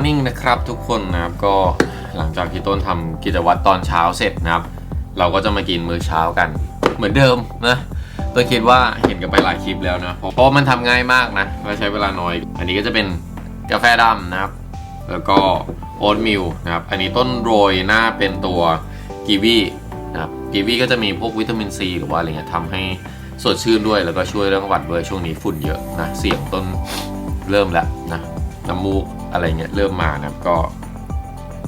Morning นะครับทุกคนนะครับก็หลังจากที่ต้นทำกิจวัตรตอนเช้าเสร็จนะครับ เราก็จะมากินมื้อเช้ากัน เหมือนเดิมนะต้นคิดว่าเห็นกันไปหลายคลิปแล้วนะเพราะมันทำง่ายมากนะและใช้เวลาน้อย อันนี้ก็จะเป็นกาแฟดำนะครับ แล้วก็โอ๊ตมิลนะครับ อันนี้ต้นโรยหน้าเป็นตัวกีวีนะครับกีวีก็จะมีพวกวิตามินซีหรือว่าอะไรเงี้ยทำให้สดชื่นด้วยแล้วก็ช่วยเรื่องหวัดด้วยช่วงนี้ฝุ่นเยอะนะเสียงต้นเริ่มแล้วนะน้ำมูก อะไรเงี้ยเริ่มมานะครับก็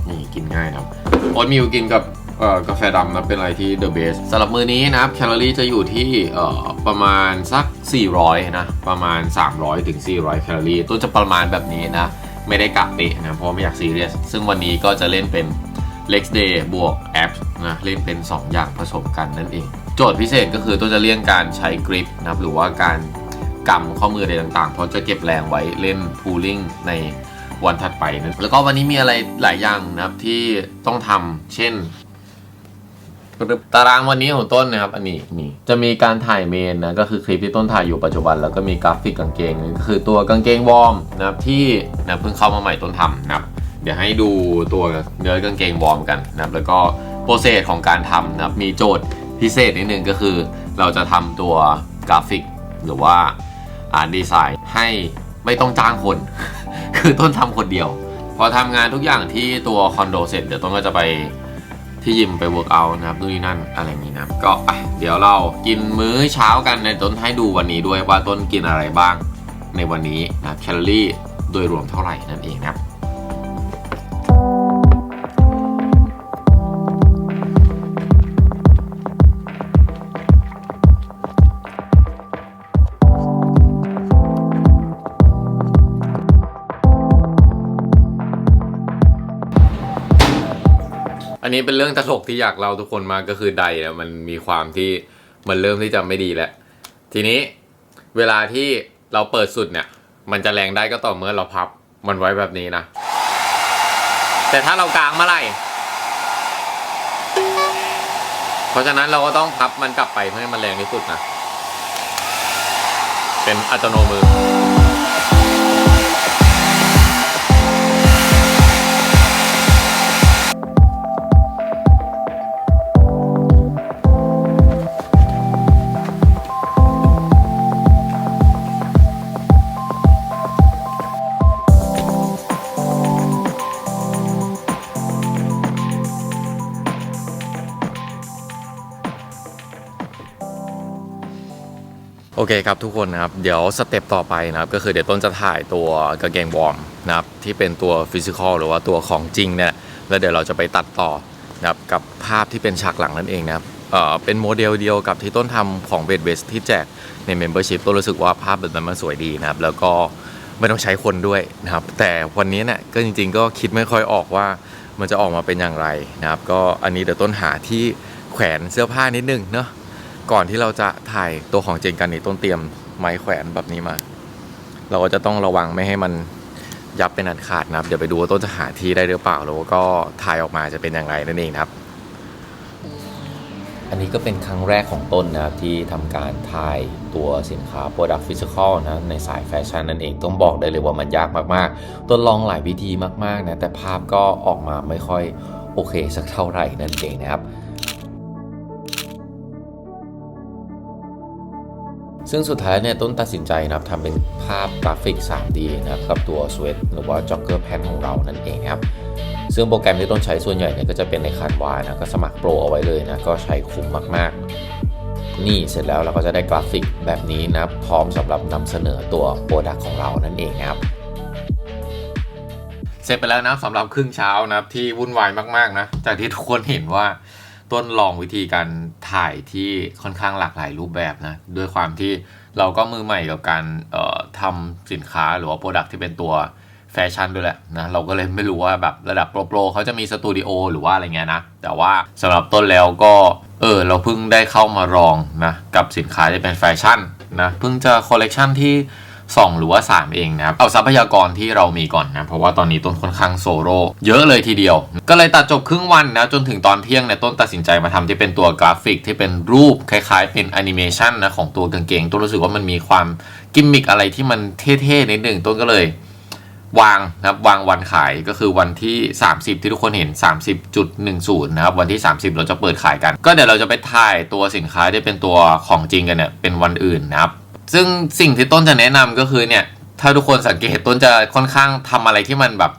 นี่กินง่ายนะครับโอ๊ตมิลกินกับกาแฟดำนะเป็นอะไรที่ the best สำหรับมื้อนี้นะครับแคลอรี่จะอยู่ที่ประมาณสัก 400 นะ ประมาณ 300ถึง400 แคลอรี่ต้นจะประมาณแบบนี้นะ ไม่ได้กะเปะนะ เพราะไม่อยากซีเรียส ซึ่งวันนี้ก็จะเล่นเป็น Lex Day บวกแอปนะเล่นเป็น 2 อย่างผสมกันนั่นเอง โจทย์พิเศษก็คือตัวจะเลี่ยงการใช้กริปนะครับหรือว่าการกำข้อมืออะไรต่างๆ เพราะจะเก็บแรงไว้เล่นพูลิ่งใน วันถัดไปนะแล้วก็วันนี้มีอะไรหลายอย่างนะครับที่ต้องทำเช่นตารางวันนี้ของต้นนะครับ อันนี้มีจะมีการถ่ายเมนนะก็คือคลิปที่ต้นถ่ายอยู่ปัจจุบัน แล้วก็มีกราฟิกกางเกงก็คือตัวกางเกงวอร์มนะครับที่นะเพิ่งเข้ามาใหม่ต้นทำนะครับ เดี๋ยวให้ดูตัวเนื้อกางเกงวอร์มกันนะครับแล้วก็โปรเซสของการทำนะครับมีโจทย์พิเศษนิดนึงก็คือ เราจะทำตัวกราฟิกหรือว่าอ่านดีไซน์ให้ไม่ต้องจ้างคน คือต้นทำคนเดียว พอทำงานทุกอย่างที่ตัวคอนโดเสร็จเดี๋ยวต้นก็จะไปที่ยิมไปเวิร์กเอานะครับนู่นนี่นั่นอะไรนี้นะก็อะเดี๋ยวเรากินมื้อเช้ากันในต้นให้ดูวันนี้ด้วยว่าต้นกินอะไรบ้างในวันนี้นะแคลอรี่โดยรวมเท่าไหร่นั่นเองนะ นนี้เป็นเรื่องตลกที่อยากเล่าทุกคนมากก็คือใดนะมันมีความที่มันเริ่มที่จะไม่ดีแล้ว ทีนี้เวลาที่เราเปิดสุดเนี่ย มันจะแรงได้ก็ต่อเมื่อเราพับมันไว้แบบนี้นะ แต่ถ้าเรากลางเมื่อไหร่เพราะฉะนั้นเราก็ต้องพับมันกลับไปเพื่อให้มันแรงที่สุดนะ เป็นอัตโนมือ โอเคครับทุกคนนะครับ เดี๋ยวสเต็ปต่อไปนะครับ ก็คือเดี๋ยวต้นจะถ่ายตัวกางเกงวอร์มนะครับ ที่เป็นตัวฟิสิกอลหรือว่าตัวของจริงเนี่ยแล้วเดี๋ยวเราจะไปตัดต่อนะครับกับภาพที่เป็นฉากหลังนั่นเองนะครับเอ่อเป็นโมเดลเดียวกับที่ต้นทำของเบดเวสที่แจกใน Membership ต้นรู้สึกว่าภาพแบบนั้นมันสวยดีนะครับ แล้วก็ไม่ต้องใช้คนด้วยนะครับ แต่วันนี้เนี่ยก็จริง ๆ ก็คิดไม่ค่อยออกว่ามันจะออกมาเป็นอย่างไรนะครับ ก็อันนี้เดี๋ยวต้นหาที่แขวนเสื้อผ้านิดนึงเนาะ ก่อนที่เราจะถ่ายตัวของเจริงกันนี่ต้นเตรียมไม้แขวนแบบนี้มา เราก็จะต้องระวังไม่ให้มันยับเป็นอันขาดนะครับ เดี๋ยวไปดูว่าต้นจะหาที่ได้หรือเปล่าแล้วก็ถ่ายออกมาจะเป็นอย่างไรนั่นเองครับ อันนี้ก็เป็นครั้งแรกของต้นนะครับ ที่ทำการถ่ายตัวสินค้า Product Physical นะในสายแฟชั่นนั่นเองต้องบอกได้เลยว่ามันยากมากๆ ต้นลองหลายวิธีมากๆนะแต่ภาพก็ออกมาไม่ค่อยโอเคสักเท่าไหร่นั่นเองนะครับ ซึ่งสุดท้ายเนี่ยต้นตัดสินใจนะครับทำเป็นภาพกราฟิก 3D นะครับกับตัว Sweat หรือว่า Jogger Pen ของเรานั่นเองครับซึ่งโปรแกรมที่ต้นใช้ส่วนใหญ่เนี่ยก็จะเป็นในคาดวานะก็สมัครโปรเอาไว้เลยนะก็ใช้คุ้มมากๆ นี่เสร็จแล้วเราก็จะได้กราฟิกแบบนี้นะพร้อมสำหรับนำเสนอตัวโปรดักของเรานั่นเองครับเสร็จไปแล้วนะสำหรับครึ่งเช้านะครับที่วุ่นวายมากๆนะจากที่ทุกคนเห็นว่าต้นลองวิธีการ ถ่ายที่ค่อนข้างหลากหลายรูปแบบนะด้วยความที่เราก็มือใหม่กับการทำสินค้าหรือว่าโปรดักที่เป็นตัวแฟชั่นด้วยแหละนะเราก็เลยไม่รู้ว่าแบบระดับโปรโปรเขาจะมีสตูดิโอหรือว่าอะไรเงี้ยนะ แต่ว่าสำหรับต้นแล้วก็เออเราเพิ่งได้เข้ามาลองนะกับสินค้าที่เป็นแฟชั่นนะเพิ่งจะคอลเลกชันที่ 2 หรือว่า 3 เองนะครับ เอาทรัพยากรที่เรามีก่อนนะ เพราะว่าตอนนี้ต้นค่อนข้างโซโล่เยอะเลยทีเดียว ก็เลยตัดจบครึ่งวันนะ จนถึงตอนเที่ยงเนี่ยต้นตัดสินใจมาทำที่เป็นตัวกราฟิกที่เป็นรูปคล้ายๆ เป็นแอนิเมชันนะของตัวกางเกงต้นรู้สึกว่ามันมีความกิมมิกอะไรที่มันเท่ๆนิดหนึ่งต้นก็เลยวางนะครับวางวันขายก็คือวันที่ 30 ที่ทุกคนเห็น 30.10นะครับวันที่ 30 เราจะเปิดขายกัน ก็เดี๋ยวเราจะไปถ่ายตัวสินค้าที่เป็นตัวของจริงกันเนี่ยเป็นวันอื่นนะครับ ซึ่งสิ่งที่ต้นจะแนะนำก็คือเนี่ย ถ้าทุกคนสังเกตต้นจะค่อนข้างทำอะไรที่มันแบบ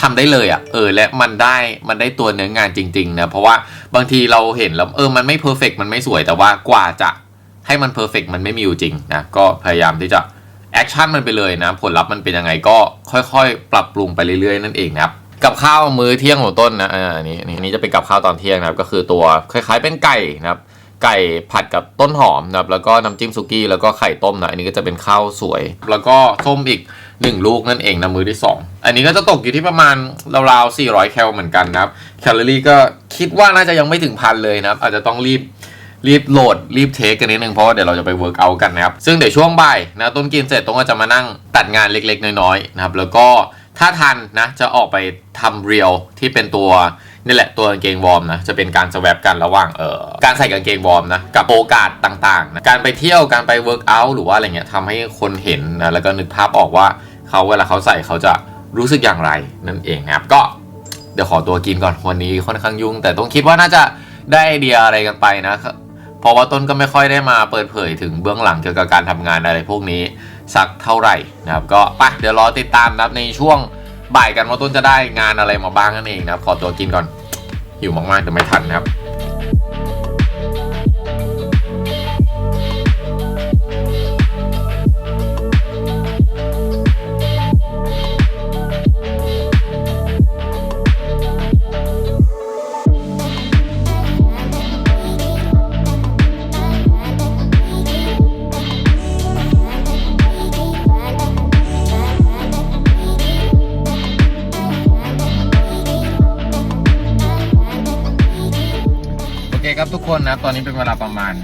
ทำได้เลยอะ่ะ เออ และมันได้มันได้ตัวเนื้องานจริง ๆ นะ เพราะว่าบางทีเราเห็นแล้วเออมันไม่เพอร์เฟกมันไม่สวยแต่ว่ากว่าจะให้มันเพอร์เฟกมันไม่มีอยู่จริงนะก็พยายามที่จะแอคชั่นมันไปเลยนะ ผลลัพธ์มันเป็นยังไงก็ค่อยๆ ปรับปรุงไปเรื่อยๆ นั่นเองนะครับกับข้าวมื้อเที่ยงของต้นนะอ่าอันนี้อันนี้อันนี้จะเป็นกับข้าวตอนเที่ยงนะครับ ก็คือตัวคล้ายๆเป็นไก่นะครับ ไก่ผัดกับต้นหอมนะครับแล้วก็น้ำจิ้มซุกี้แล้วก็ไข่ต้มนะอันนี้ก็จะเป็นข้าวสวย แล้วก็ส้มอีก 1 ลูกนั่นเองนะมือที่ 2 อันนี้ก็จะตกอยู่ที่ประมาณราวๆ400 แคลเหมือนกันนะครับแคลอรี่ก็คิดว่าน่าจะยังไม่ถึงพันเลยนะครับ อาจจะต้องรีบรีบโหลดรีบเทคกันนิดนึงเพราะว่าเดี๋ยวเราจะไปเวิร์กเอากันนะครับ ซึ่งเดี๋ยวช่วงบ่ายนะต้นกินเสร็จต้นก็จะมานั่งตัดงานเล็กๆ น้อยๆนะครับแล้วก็ถ้าทันนะจะออกไปทำเรียลที่เป็นตัว นี่แหละตัวกางเกงวอร์มนะจะเป็นการสแวบกันระหว่างเอ่อการใส่กางเกงวอร์มนะกับโอกาสต่างๆนะการไปเที่ยวการไปเวิร์กอัลหรือว่าอะไรเงี้ยทำให้คนเห็นนะแล้วก็นึกภาพออกว่าเขาเวลาเขาใส่เขาจะรู้สึกอย่างไรนั่นเองนะครับก็เดี๋ยวขอตัวกินก่อนวันนี้ค่อนข้างยุ่ง แต่ต้องคิดว่าน่าจะได้ไอเดียอะไรกันไปนะเพราะว่าต้นก็ไม่ค่อยได้มาเปิดเผยถึงเบื้องหลังเกี่ยวกับการทำงานอะไรพวกนี้สักเท่าไหร่นะครับก็ไปเดี๋ยวรอติดตามนะครับในช่วง บ่ายกันว่าต้นจะได้งานอะไรมาบ้างนั่นเองนะครับขอตัวกินก่อนหิวมากๆแต่ไม่ทันนะครับ คนนะ ตอนนี้เป็นเวลาประมาณ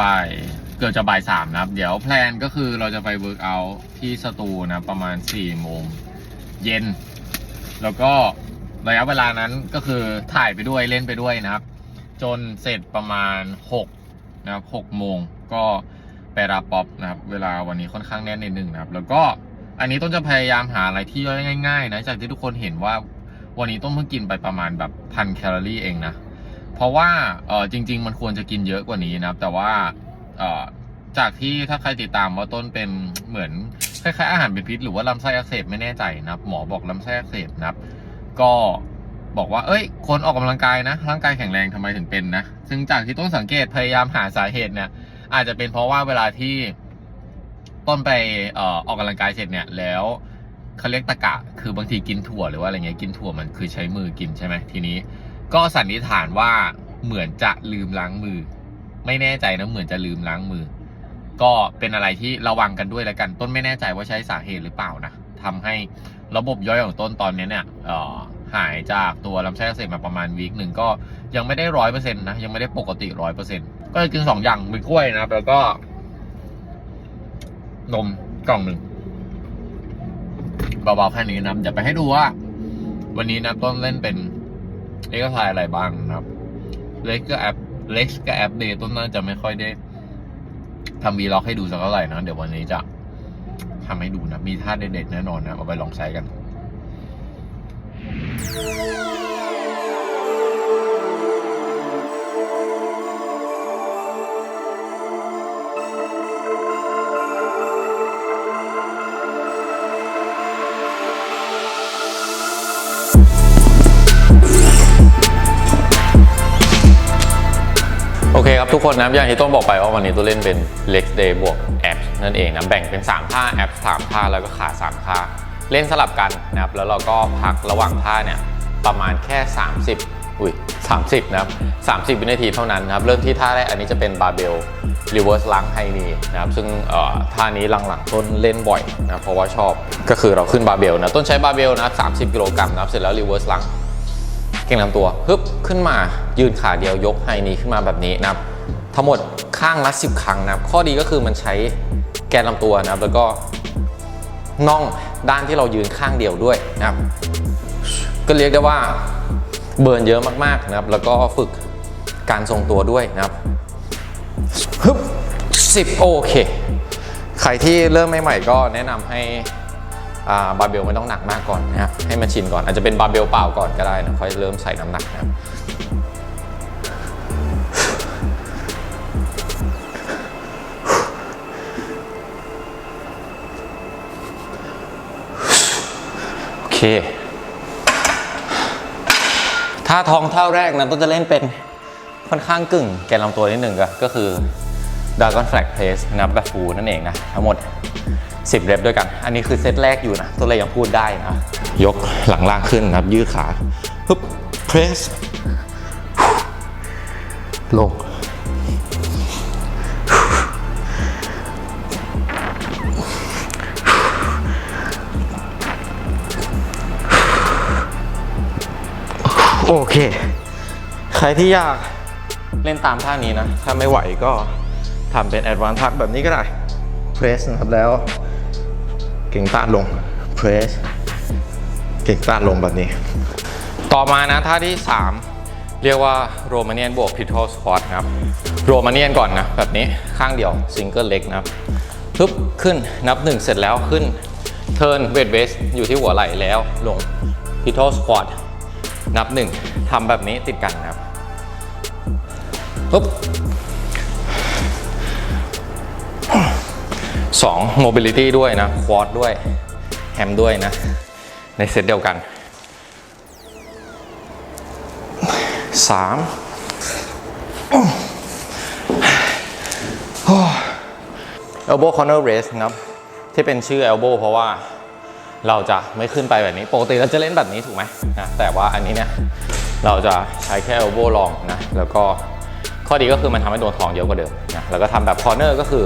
บ่ายเกือบจะบ่ายสามนะครับ เดี๋ยวแพลนก็คือเราจะไปเวิร์กเอาที่สตูนะ ประมาณ4ี่โมงเย็น แล้วก็ระยะเวลานั้นก็คือถ่ายไปด้วยเล่นไปด้วยนะครับ จนเสร็จประมาณ6นะครับ6โมงก็ไปรับป๊อปนะครับ เวลาวันนี้ค่อนข้างแน่นนิดนึงนะครับ แล้วก็อันนี้ต้นจะพยายามหาอะไรที่ย่อยง่าย ๆ นะ จากที่ทุกคนเห็นว่าวันนี้ต้นเพิ่งกินไปประมาณแบบพันแคลอรี่เองนะ เพราะว่าเออจริง ๆ มันควรจะกินเยอะกว่านี้นะครับ แต่ว่าเออจากที่ถ้าใครติดตามว่าต้นเป็นเหมือนคล้ายๆอาหารเป็นพิษหรือว่าลำไส้อักเสบไม่แน่ใจนะครับ หมอบอกลำไส้อักเสบนะครับ ก็บอกว่า เอ้ย คนออกกำลังกายนะ ร่างกายแข็งแรงทำไมถึงเป็นนะ ซึ่งจากที่ต้นสังเกตพยายามหาสาเหตุเนี่ย อาจจะเป็นเพราะว่าเวลาที่ต้นไปเออออกกำลังกายเสร็จเนี่ย แล้วเขาเรียกตะกะ คือบางทีกินถั่วหรือว่าอะไรเงี้ย กินถั่วมันคือใช้มือกินใช่ไหมทีนี้ ก็สันนิษฐานว่าเหมือนจะลืมล้างมือ ไม่แน่ใจนะเหมือนจะลืมล้างมือ ก็เป็นอะไรที่ระวังกันด้วยแล้วกัน ต้นไม่แน่ใจว่าใช้สาเหตุหรือเปล่านะทำให้ระบบย่อยของต้นตอนนี้เนี่ยออหายจากตัวลำไส้อักเสบมาประมาณวีคหนึ่งก็ยังไม่ได้ร้อยเปอร์เซ็นต์นะยังไม่ได้ปกติร้อยเปอร์เซ็นต์ก็เลยกินสองอย่างมีกล้วยนะแล้วก็ นมกล่องหนึ่งเบาๆแค่นี้นะเดี๋ยวไปให้ดูว่า วันนี้นะต้นเล่นเป็น เอ็กซ์ไซอะไรบ้างนะครับ เล็กก็แอปเล็กก็แอปเดย์ต้นน่าจะไม่ค่อยได้ทำวีล็อกให้ดูสักเท่าไหร่นะ เดี๋ยววันนี้จะทำให้ดูนะ มีท่าเด็ดๆแน่นอนนะ เอาไปลองใช้กัน ทุกคนนะอย่างที่ต้นบอกไปว่าวันนี้ตัวเล่นเป็น Lex Day บวกแอปนั่นเองนะแบ่งเป็น 3 ท่าแอป3ท่าแล้วก็ขา 3 ท่า เล่นสลับกันนะครับแล้วเราก็พักระหว่างท่าเนี่ยประมาณแค่ 30อุ้ย30 นะครับ 30 วินาทีเท่านั้นนะครับเริ่มที่ท่าแรกอันนี้จะเป็นบาร์เบล reverse ล้างไฮนีนะครับซึ่งเอ่อท่านี้หลังๆ ต้นเล่นบ่อยนะเพราะว่าชอบก็คือเราขึ้นบาร์เบลนะต้นใช้บาร์เบลนะ30 กิโลกรัมนะครับเสร็จแล้ว reverse ล้างเก่งลำตัวฮึบขึ้นมายืนขาเดียวยกไฮนีขึ้นมาแบบนี้นะครับ ทั้งหมดข้างละ10 ครั้งนะครับ ข้อดีก็คือมันใช้แกนลำตัวนะครับ แล้วก็น่องด้านที่เรายืนข้างเดียวด้วยนะครับ ก็เรียกได้ว่าเบิร์นเยอะมากๆนะครับ แล้วก็ฝึกการทรงตัวด้วยนะครับฮึบสิบโอเค ใครที่เริ่มใหม่ๆก็แนะนำให้บาร์เบลไม่ต้องหนักมากก่อนนะครับให้มันชินก่อนอาจจะเป็นบาร์เบลเปล่าก่อนก็ได้นะค่อยเริ่มใส่น้ำหนักนะครับ โอเคถ้าทองเท่าแรกนะต้นจะเล่นเป็นค่อนข้างกึ่งแกนลำตัวนิดหนึ่งก็คือ Dragon Flag Press นับแบบฟูลนั่นเองนะ ทั้งหมด 10 เรปด้วยกัน อันนี้คือเซตแรกอยู่นะ ตัวเลยยังพูดได้นะ ยกหลังล่างขึ้นนะครับยืดขาปึ๊บ Press ลง โอเค ใครที่อยากเล่นตามท่านี้นะ ถ้าไม่ไหวก็ทำเป็น advanced tuck แบบนี้ก็ได้ press นะครับแล้ว เก่งต้านลง press เก่งต้านลงแบบนี้ ต่อมานะท่าที่ 3 เรียกว่าโรมาเนียนบวก pistol squat นะครับ โรมาเนียนก่อนนะ แบบนี้ข้างเดียว single leg นะครับปึ๊บขึ้นนับ1เสร็จแล้วขึ้น turn weight base อยู่ที่หัวไหล่แล้วลง pistol squat นับ1ทำแบบนี้ติดกันนะครับปึ๊บสอง mobility ด้วยนะ quad ด้วย แฮมด้วยนะ ในเซตเดียวกันสาม elbow corner raise นะครับ ที่เป็นชื่อ elbow เพราะว่า เราจะไม่ขึ้นไปแบบนี้ ปกติเราจะเล่นแบบนี้ถูกไหมนะแต่ว่าอันนี้เนี่ยเราจะใช้แค่ elbow ลองนะแล้วก็ข้อดีก็คือมันทำให้โดนท้องเยอะกว่าเดิมนะแล้วก็ทำแบบ corner ก็คือ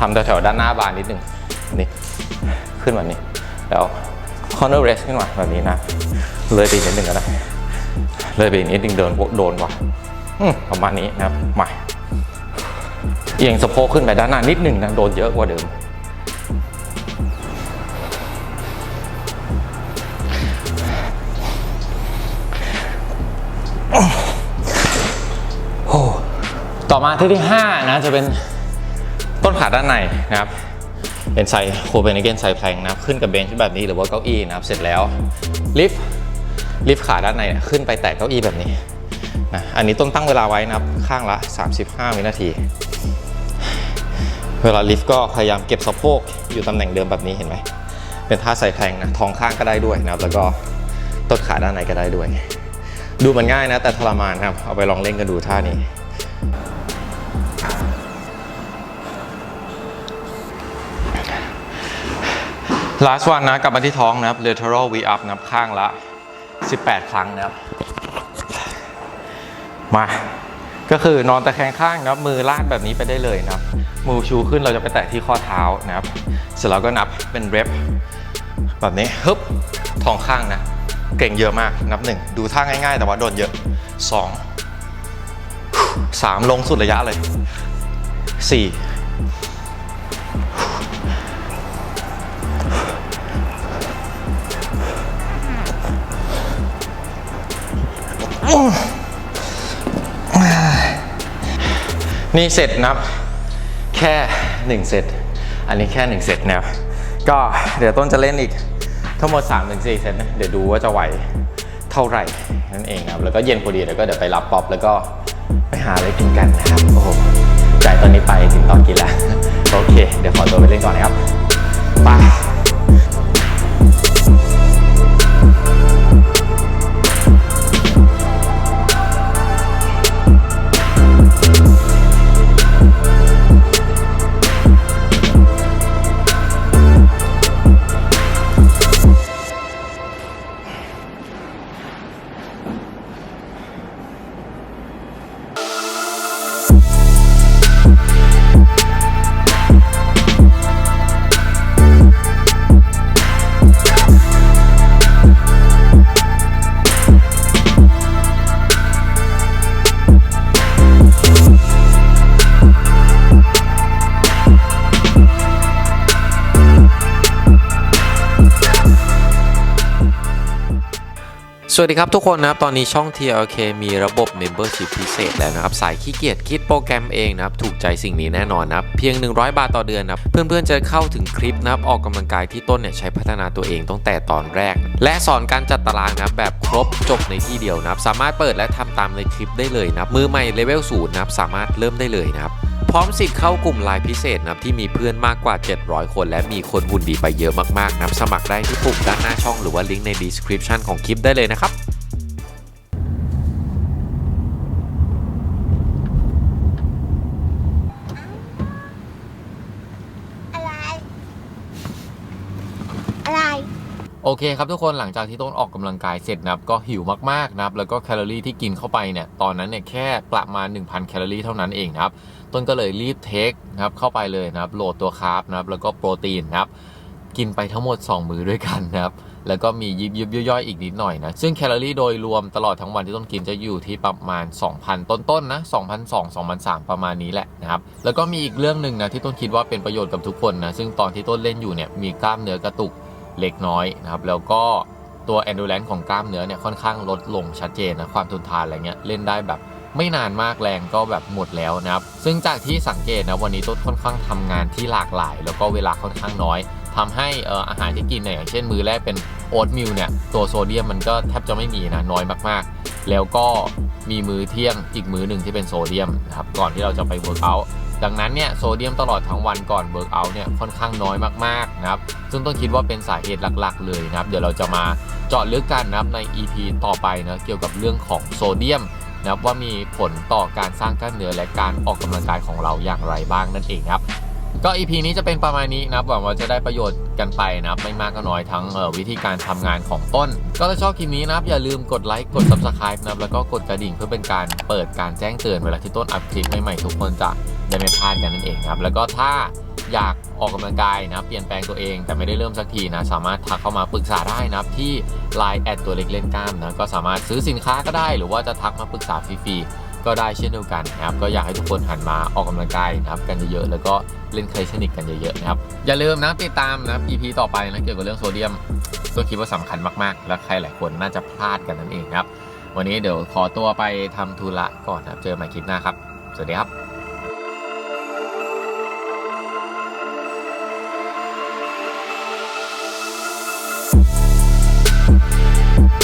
ทำแถวๆด้านหน้าบานนิดนึงนี่ขึ้นแบบนี้ แล้ว corner raise ขึ้นมาแบบนี้นะ เลยไปนิดนึงก็ได้เลยไปอีกนิดนึงเดินโดนกว่าประมาณนี้นะครับมาเอียงสะโพกขึ้นไปด้านหน้านิดนึงนะโดนเยอะกว่าเดิม ต่อมาที่ที่ 5 นะจะเป็นต้นขาด้านในนะครับเป็นไซโคเปนเกนไซแพลงนะครับ ขึ้นกับเบนช์แบบนี้หรือว่าเก้าอี้นะครับ เสร็จแล้วลิฟต์ลิฟต์ขาด้านในขึ้นไปแตะเก้าอี้แบบนี้นะอันนี้ต้องตั้งเวลาไว้นะครับ ข้างละ 35 วินาที เวลาลิฟต์ก็พยายามเก็บสะโพกอยู่ตำแหน่งเดิมแบบนี้เห็นไหมเป็นท่าไซแพลงนะท้องข้างก็ได้ด้วยนะครับ แล้วก็ต้นขาด้านในก็ได้ด้วย ดูมันง่ายนะ แต่ทรมานครับ เอาไปลองเล่นกันดูท่านี้ last one นะกลับมาที่ท้องนะครับ lateral V up นับข้างละ 18 ครั้งนะครับ มา ก็คือนอนตะแคงข้างนะครับ มือลาดแบบนี้ไปได้เลยนะครับ มือชูขึ้นเราจะไปแตะที่ข้อเท้านะครับ เสร็จแล้วก็นับเป็นเรปแบบนี้ฮึบท้องข้างนะ เก่งเยอะมากนับหนึ่งดูท่าง่ายๆ แต่ว่าโดนเยอะสองสามลงสุดระยะเลยสี่นี่เสร็จนับแค่ 1 เซต อันนี้แค่ 1 เซตนะครับ ก็เดี๋ยวต้นจะเล่นอีก ทั้งหมด 3-4 เซตนะเดี๋ยวดูว่าจะไหวเท่าไหร่นั่นเองนะครับ แล้วก็เย็นพอดีเดี๋ยวก็เดี๋ยวไปรับป๊อปแล้วก็ไปหาอะไรกินกันนะครับ โอ้โหจ่ายตอนนี้ไปถึงตอนกินแล้ว โอเค เดี๋ยวขอตัวไปเล่นก่อนนะครับ บาย สวัสดีครับทุกคนนะครับ ตอนนี้ช่อง TLK มีระบบ Membership พิเศษแล้วนะครับ สายขี้เกียจคิดโปรแกรมเองนะครับ ถูกใจสิ่งนี้แน่นอนนะครับ เพียง 100 บาทต่อเดือนนะครับ เพื่อนๆจะเข้าถึงคลิปนะครับ ออกกำลังกายที่ต้นเนี่ยใช้พัฒนาตัวเองตั้งแต่ตอนแรก และสอนการจัดตารางนะครับ แบบครบจบในที่เดียวนะครับ สามารถเปิดและทำตามในคลิปได้เลยนะครับมือใหม่เลเวลศูนย์นะครับสามารถเริ่มได้เลยนะครับ พร้อมสิทธิ์เข้ากลุ่มไลน์พิเศษนะครับที่มีเพื่อนมากกว่า 700 คน และมีคนหุ่นดีไปเยอะมากๆนะครับสมัครได้ที่ปุ่มด้านหน้าช่องหรือว่าลิงก์ใน description ของคลิปได้เลยนะครับอะไรอะไรโอเคครับทุกคนหลังจากที่ต้นออกกำลังกายเสร็จนะครับก็หิวมากๆนะครับแล้วก็แคลอรี่ที่กินเข้าไปเนี่ยตอนนั้นเนี่ยแค่ประมาณ 1,000 แคลอรี่เท่านั้นเองนะครับ ต้นก็เลยรีบเทคนะครับเข้าไปเลยนะครับโหลดตัวคาร์บนะครับแล้วก็โปรตีนนะครับกินไปทั้งหมด 2 มื้อด้วยกันนะครับแล้วก็มียิบยิบย่อยๆอีกนิดหน่อยนะ ซึ่งแคลอรี่โดยรวมตลอดทั้งวันที่ต้นกินจะอยู่ที่ประมาณ 2,000 ต้นๆนะ2,200 2,300ประมาณนี้แหละนะครับ แล้วก็มีอีกเรื่องหนึ่งนะที่ต้นคิดว่าเป็นประโยชน์กับทุกคนนะ ซึ่งตอนที่ต้นเล่นอยู่เนี่ยมีกล้ามเนื้อกระตุกเล็กน้อยนะครับ แล้วก็ตัว endurance ของกล้ามเนื้อเนี่ยค่อนข้างลดลงชัดเจนนะความทนทานอะไรเงี้ยเล่นได้แบบ ไม่นานมากแรงก็แบบหมดแล้วนะครับ ซึ่งจากที่สังเกตนะวันนี้ต้นค่อนข้างทำงานที่หลากหลาย แล้วก็เวลาค่อนข้างน้อยทำให้เอ่ออาหารที่กินเนี่ยอย่างเช่นมื้อแรกเป็นโอ๊ตมิลเนี่ยตัวโซเดียมมันก็แทบจะไม่มีนะน้อยมากๆ แล้วก็มีมื้อเที่ยงอีกมื้อหนึ่งที่เป็นโซเดียมนะครับก่อนที่เราจะไปเวิร์กอัดังนั้นเนี่ยโซเดียมตลอดทั้งวันก่อนเวิร์กอัเนี่ยค่อนข้างน้อยมากๆนะครับซึ่งต้องคิดว่าเป็นสาเหตุหลักๆ เลยนะครับ เดี๋ยวเราจะมาเจาะลึกกันนะครับใน EP ต่อไปนะเกี่ยวกับเรื่องของโซเดียม นะครับว่ามีผลต่อการสร้างกล้ามเนื้อและการออกกำลังกายของเราอย่างไรบ้างนั่นเองครับก็ EP นี้จะเป็นประมาณนี้นะหวังว่าจะได้ประโยชน์กันไปนะไม่มากก็น้อยทั้งวิธีการทำงานของต้น ก็ถ้าชอบคลิปนี้นะอย่าลืมกดไลค์กด Subscribe นะแล้วก็กดกระดิ่งเพื่อเป็นการเปิดการแจ้งเตือนเวลาที่ต้นอัพคลิปใหม่ๆทุกคนจะได้ไม่พลาดกันนั่นเองครับ แล้วก็ถ้า อยากออกกำลังกายนะเปลี่ยนแปลงตัวเองแต่ไม่ได้เริ่มสักทีนะสามารถทักเข้ามาปรึกษาได้นะครับที่ Line แอดตัวเล็กเล่นกล้ามนะก็สามารถซื้อสินค้าก็ได้ หรือว่าจะทักมาปรึกษาฟรีๆก็ได้เช่นเดียวกันนะครับก็อยากให้ทุกคนหันมาออกกำลังกายนะครับกันเยอะๆแล้วก็เล่นเคลชนิกกันเยอะๆนะครับอย่าลืมนะติดตามนะ EP ต่อไปนะเกี่ยวกับเรื่องโซเดียมก็คิดว่าสำคัญมากๆ และใครหลายคนน่าจะพลาดกันนั่นเองครับวันนี้เดี๋ยวขอตัวไปทำธุระก่อนนะเจอกันใหม่คลิปหน้าครับสวัสดีครับ